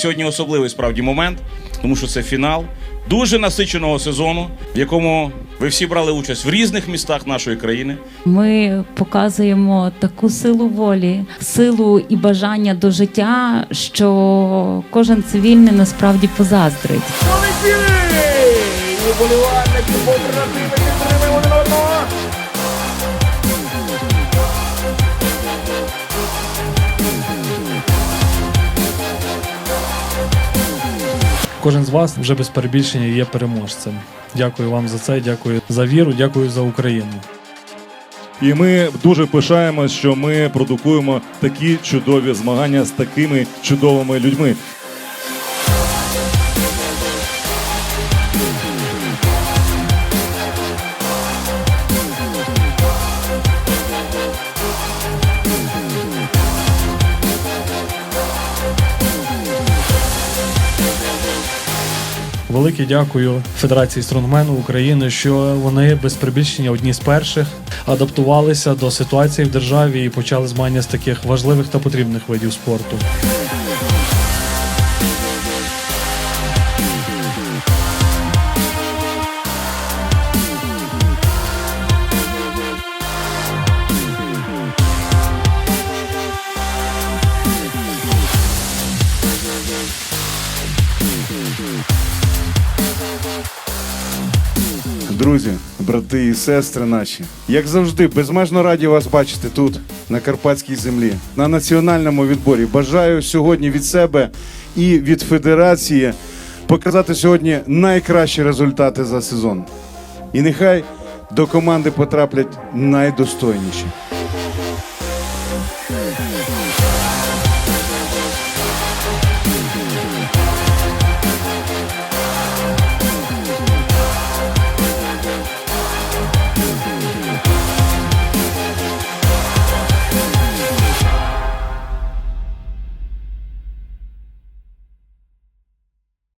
Сьогодні особливий справді момент, тому що це фінал дуже насиченого сезону, в якому ви всі брали участь в різних містах нашої країни. Ми показуємо таку силу волі, силу і бажання до життя, що кожен цивільний насправді позаздрить. Полетіли! Уболівальники, побратими, підтримуємо одного! Кожен з вас вже без перебільшення є переможцем. Дякую вам за це, дякую за віру, дякую за Україну. І ми дуже пишаємось, що ми продукуємо такі чудові змагання з такими чудовими людьми. Велике дякую Федерації стронгмену України, що вони без прибільшення одні з перших адаптувалися до ситуації в державі і почали змагання з таких важливих та потрібних видів спорту. друзі, брати і сестри наші, як завжди, безмежно раді вас бачити тут, на карпатській землі, на національному відборі. Бажаю сьогодні від себе і від федерації показати сьогодні найкращі результати за сезон. І нехай до команди потраплять найдостойніші.